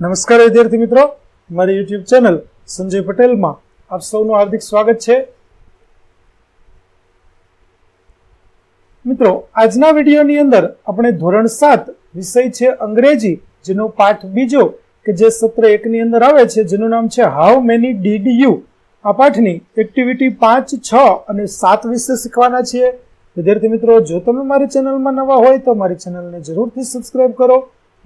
નમસ્કાર વિદ્યાર્થી મિત્રો. મારી યુટ્યુબ ચેનલ સંજય પટેલમાં આપ સૌનું હાર્દિક સ્વાગત છે. મિત્રો, આજના વિડીયોની અંદર આપણે ધોરણ સાત વિષય છે અંગ્રેજી, જેનો પાઠ બીજો કે જે સત્ર એકની અંદર આવે છે, જેનું નામ છે હાઉ મેની ડીડ યુ આ પાઠની એક્ટિવિટી પાંચ, છ અને સાત વિશે શીખવાના છીએ. વિદ્યાર્થી મિત્રો, જો તમે મારી ચેનલમાં નવા હોય તો મારી ચેનલને જરૂરથી સબસ્ક્રાઈબ કરો.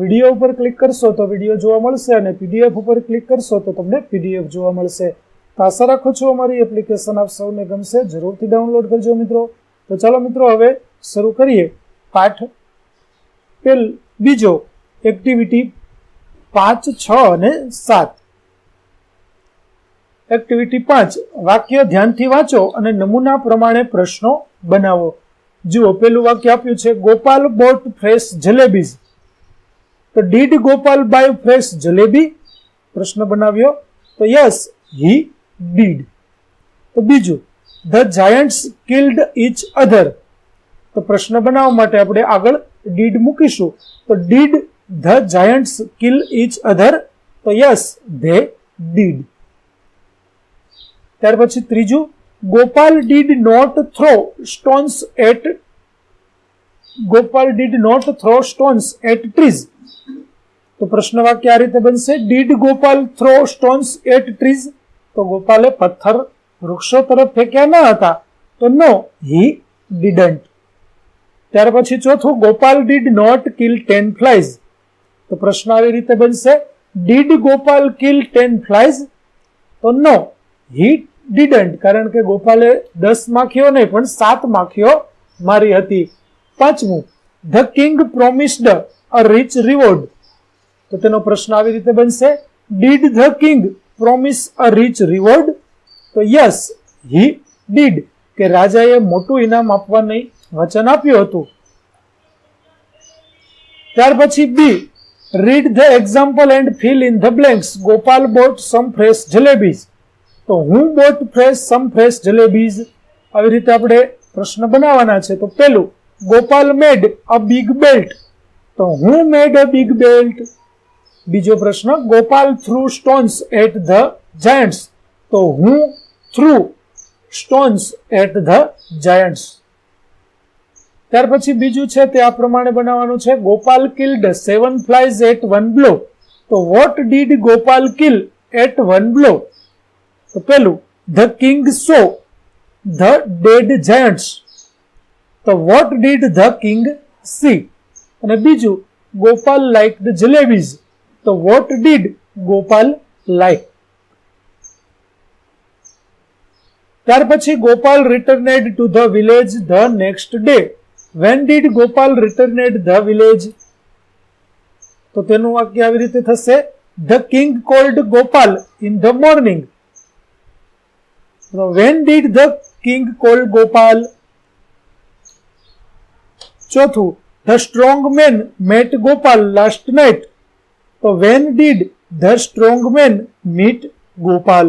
વીડિયો ઉપર ક્લિક કરશો તો વીડિયો જોવા મળશે અને પીડીએફ ઉપર ક્લિક કરશો તો તમને પીડીએફ જોવા મળશે. તો આશા રાખું છું અમારી એપ્લિકેશન આપ સૌને ગમશે. જરૂરથી ડાઉનલોડ કરજો મિત્રો. તો ચાલો મિત્રો હવે શરૂ કરીએ. પાઠ પેલ બીજો એક્ટિવિટી પાંચ, છ અને સાત. એક્ટિવિટી પાંચ, વાક્ય ધ્યાનથી વાંચો અને નમૂના પ્રમાણે પ્રશ્નો બનાવો. જુઓ, પેલું વાક્ય આપ્યું છે, ગોપાલ બોટ ફ્રેશ જલેબીઝ. તો did Gopal buy fresh jalebi? પ્રશ્ન બનાવ્યો. તો યસ, હી ડીડ. તો બીજું, the giants killed each other. તો પ્રશ્ન બનાવવા માટે આપણે આગળ ડીડ મૂકીશું. તો did, the giants kill each other. તો યસ, ધે ડીડ. ત્યાર પછી ત્રીજું, Gopal did not throw stones at, Gopal did not throw stones at trees. તો પ્રશ્ન વાક્ય આ રીતે બનશે did Gopal throw stones at trees તો ગોપાલે પથ્થર વૃક્ષો તરફ ફેંક્યા ન હતા તો નો હી ડીડન્ટ ત્યાર પછી ચોથું Gopal did not kill ten flies તો પ્રશ્ન આવી રીતે બનશે did Gopal kill ten flies તો નો હી ડીડન્ટ કારણ કે ગોપાલે દસ માખીઓ નહીં, પણ સાત માખીઓ મારી હતી. પાંચમું the king promised a rich reward તો તેનો પ્રશ્ન આવી રીતે બનશે. Did the king promise a rich reward તો યસ હી ડીડ કે રાજાએ મોટું ઇનામ આપવાની વચન આપ્યું હતું. ત્યાર પછી B read the example and fill in the blanks Gopal bought some fresh jalebis તો who bought fresh some fresh jalebis આવી રીતે આપણે પ્રશ્ન બનાવવાના છે. તો પેલું, Gopal made a big belt તો who made a big belt બીજો પ્રશ્ન, Gopal threw stones at the giants તો who threw stones at the giants ત્યાર પછી બીજું છે તે આ પ્રમાણે બનાવવાનું છે, Gopal killed seven flies at one blow તો what did Gopal kill at one blow તો પેલું the king saw the dead giants તો what did the king see અને બીજું, ગોપાલ લાઇક ધ જલેબીઝ. તો વોટ ડીડ ગોપાલ લાઈક ત્યાર પછી Gopal returned to the village the next day when did Gopal returned the village તો તેનું વાક્ય આવી રીતે થશે. The king called Gopal in the morning when did the king called Gopal? ચોથું the strong man met Gopal last night તો when did the strong man meet Gopal?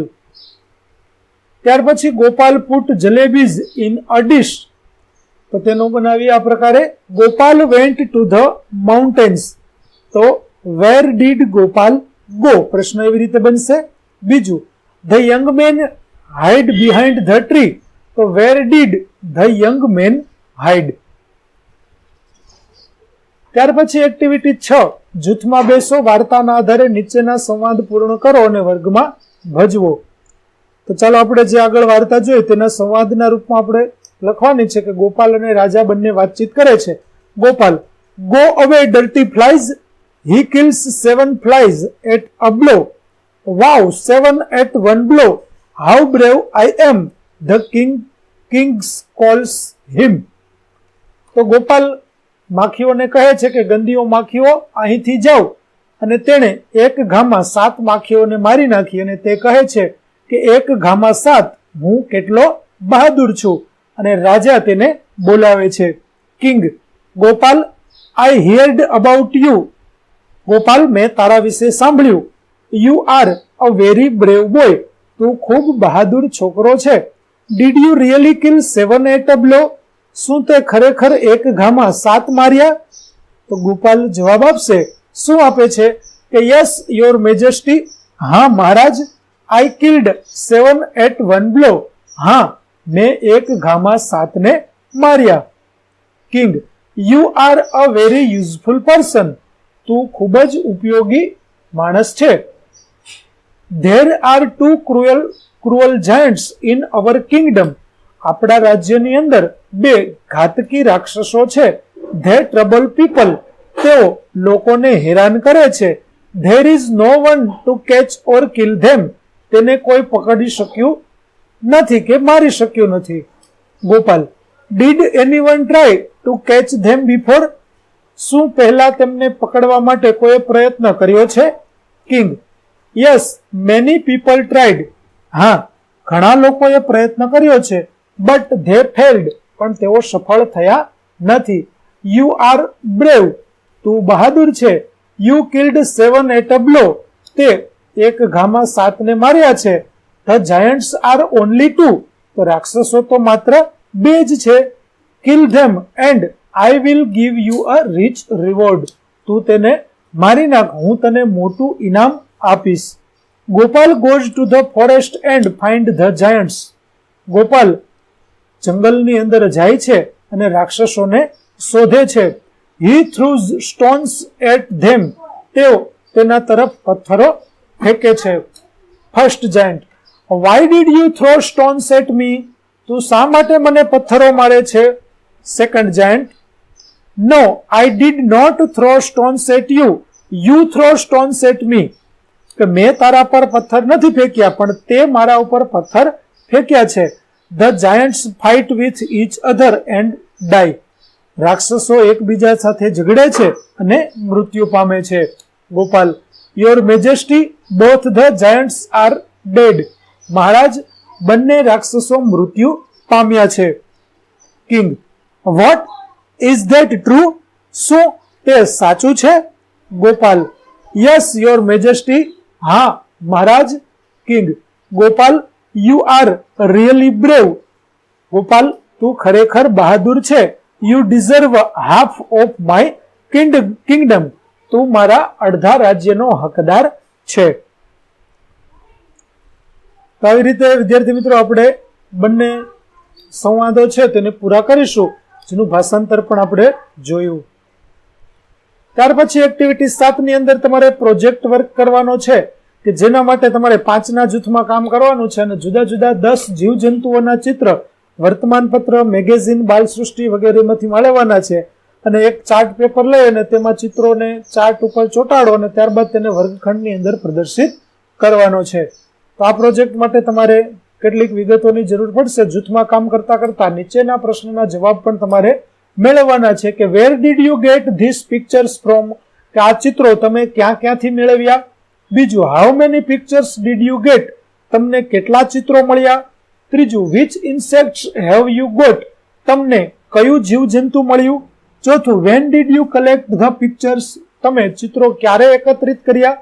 ત્યાર પછી Gopal put jalebis in a dish તો તેનું બનાવીએ આ પ્રકારે. Gopal went to the mountains તો વેર ડીડ ગોપાલ ગો પ્રશ્ન એવી રીતે બનશે. બીજું, the young man hide behind the tree. તો where did the young man hide? ત્યાર પછી એક્ટિવિટી છ. જૂથમાં બેસો, વાર્તાના આધારે નીચેના સંવાદ પૂર્ણ કરો અને વર્ગમાં ભજવો. તો ચાલો આપણે જે આગળ વાર્તા જોઈ, તેના સંવાદના રૂપમાં આપણે લખવાની છે કે ગોપાલ અને રાજા બંને વાતચીત કરે છે. Gopal go away dirty flies he kills seven flies at a blow wow seven at one blow how brave I am the king kings calls him તો ગોપાલ માખીઓને કહે છે કે, ગંદીઓ માખીઓ, અહીંથી જાઓ. અને તેણે એક ઘામાં સાત માખીઓને મારી નાખી અને તે કહે છે કે, એક ઘામાં સાત, હું કેટલો બહાદુર છું. અને રાજા તેને બોલાવે છે, king, Gopal I heard about you Gopal, મેં તારા વિશે સાંભળ્યું. You are a very brave boy તું ખૂબ બહાદુર છોકરો છે. Did you really kill seven at a blow શું તે ખરેખર એક ઘામાં સાત માર્યા? તો ગોપાલ જવાબ આપશે, શું આપે છે કે યસ યોર મેજેસ્ટી હા, મહારાજ I killed seven at one blow હા, મેં એક ઘામાં સાતને માર્યા. King you are a very useful person તું ખૂબ જ ઉપયોગી માણસ છે. There are two cruel cruel giants in our kingdom આપણા રાજ્યની અંદર બે ઘાતકી રાક્ષસો છે. ધે ટ્રબલ પીપલ તેઓ લોકોને હેરાન કરે છે. There is no one to catch or kill them તેને કોઈ પકડી શક્યું નથી કે મારી શક્યું નથી. Gopal did any one try to catch them before શું પહેલા તેમને પકડવા માટે કોઈ પ્રયત્ન કર્યો છે? King yes many people tried હા, ઘણા લોકોએ પ્રયત્ન કર્યો છે. બટ ધે ફેલ્ડ પણ તેઓ સફળ થયા નથી. યુ આર બ્રેવ તું બહાદુર છે. You killed seven at a blow તે એક ઘામાં સાતને માર્યા છે. The giants are only two તો રાક્ષસો તો માત્ર બે જ છે. Kill them and I will give you a rich reward તું તેને મારી નાખ. હું તને મોટું ઇનામ આપીશ. Gopal goes to the forest and find the giants Gopal જંગલની અંદર જાય છે અને રાક્ષસોને શોધે છે. હી થ્રુઝ સ્ટોન્સ એટ ધેમ તેઓ તેના તરફ પથ્થરો ફેંકે છે. First giant why did you throw stones at me તું શા માટે મને પથ્થરો મારે છે? Second giant no I did not throw stones at you you throw stones at me કે મેં તારા પર પથ્થર નથી ફેંક્યા, પણ તે મારા ઉપર પથ્થર ફેંક્યા છે. The giants fight with each other and die રાક્ષસો એકબીજા સાથે ઝઘડે છે અને મૃત્યુ પામે છે. Gopal your majesty both the giants are dead મહારાજ, બંને રાક્ષસો મૃત્યુ પામ્યા છે. King what is that true શું તે સાચું છે? ગોપાલ યસ યોર મેજેસ્ટી હા, મહારાજ king Gopal you are really brave Gopal તું ખરેખર બહાદુર છે you deserve half of my kingdom તું મારા અડધા રાજ્યનો હકદાર છે તો આવી રીતે, વિદ્યાર્થી મિત્રો, આપણે બંને સંવાદો છે તેને પૂરા કરીશું, જેનું ભાષાંતર પણ આપણે જોયું. ત્યાર પછી એક્ટિવિટી સાતની અંદર તમારે પ્રોજેક્ટ વર્ક કરવાનો છે. કે જેના માટે તમારે પાંચના જૂથમાં કામ કરવાનું છે અને જુદા જુદા દસ જીવજંતુઓના ચિત્ર વર્તમાનપત્ર, મેગેઝિન, બાલસૃષ્ટિ વગેરેમાંથી મળવાના છે. અને એક ચાર્ટ પેપર લઈ અને તેમાં ચિત્રોને ચાર્ટ ઉપર ચોંટાડો અને ત્યારબાદ તેને વર્ગખંડની અંદર પ્રદર્શિત કરવાનો છે. તો આ પ્રોજેક્ટ માટે તમારે કેટલીક વિગતોની જરૂર પડશે. જૂથમાં કામ કરતા કરતા નીચેના પ્રશ્નના જવાબ પણ તમારે મેળવવાના છે કે where did you get this pictures from કે આ ચિત્રો તમે ક્યાં ક્યાંથી મેળવ્યા? બીજું how many pictures did you get તમને કેટલા ચિત્રો મળ્યા? ત્રીજું which insects have you got તમને કયું જીવજંતુ મળ્યું? ચોથું when did you collect the pictures તમે ચિત્રો ક્યારે એકત્રિત કર્યા?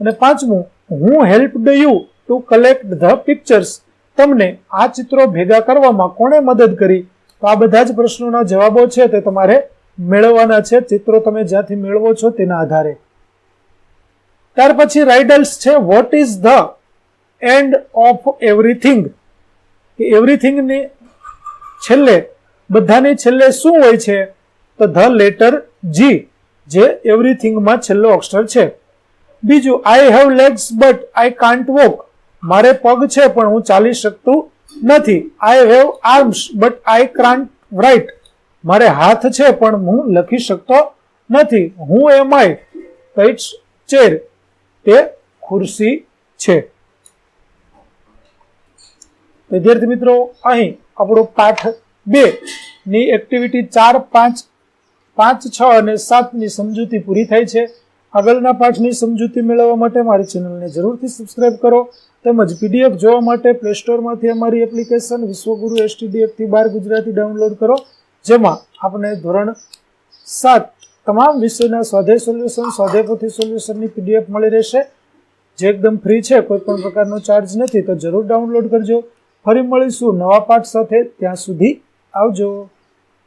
અને પાંચમું who help you to collect the pictures તમને આ ચિત્રો ભેગા કરવામાં કોણે મદદ કરી? તો આ બધા જ પ્રશ્નોના જવાબો છે તે તમારે મેળવવાના છે. ચિત્રો તમે જ્યાંથી મેળવો છો તેના આધારે. ત્યાર પછી રાઇડલ્સ છે what is the end of everything કે એવરીથિંગની છેલ્લે, બધાની છેલ્લે શું હોય છે? તો ધ લેટર જી જે એવરીથિંગમાં છેલ્લો અક્ષર છે. બીજું I have legs but I can't walk મારે પગ છે, પણ હું ચાલી શકતું નથી. I have arms but I can't write મારે હાથ છે, પણ હું લખી શકતો નથી. હું એમ આઈ તો ઇટ્સ ચેર તે ખુરશી છે. વિદ્યાર્થી મિત્રો, અહીં આપણો પાઠ બે ની એક્ટિવિટી ચાર, પાંચ પાંચ, છ અને સાતની સમજૂતી પૂરી થાય છે. આગળના પાઠની સમજૂતી મેળવવા માટે મારી ચેનલને જરૂરથી સબસ્ક્રાઇબ કરો તેમજ પીડીએફ જોવા માટે પ્લે સ્ટોરમાંથી અમારી એપ્લિકેશન વિશ્વગુરુ એસટીડીએફથી બાર ગુજરાતી ડાઉનલોડ કરો, જેમાં આપણે ધોરણ સાત તમામ વિષયના સ્વાધ્યાય સોલ્યુશન સ્વાધ્યાય પોથી સોલ્યુશનની પીડીએફ મળી રહેશે. જે એકદમ ફ્રી છે કોઈ પણ પ્રકારનો ચાર્જ નથી, તો જરૂર ડાઉનલોડ કરજો. ફરી મળીશું નવા પાઠ સાથે. ત્યાં સુધી આવજો.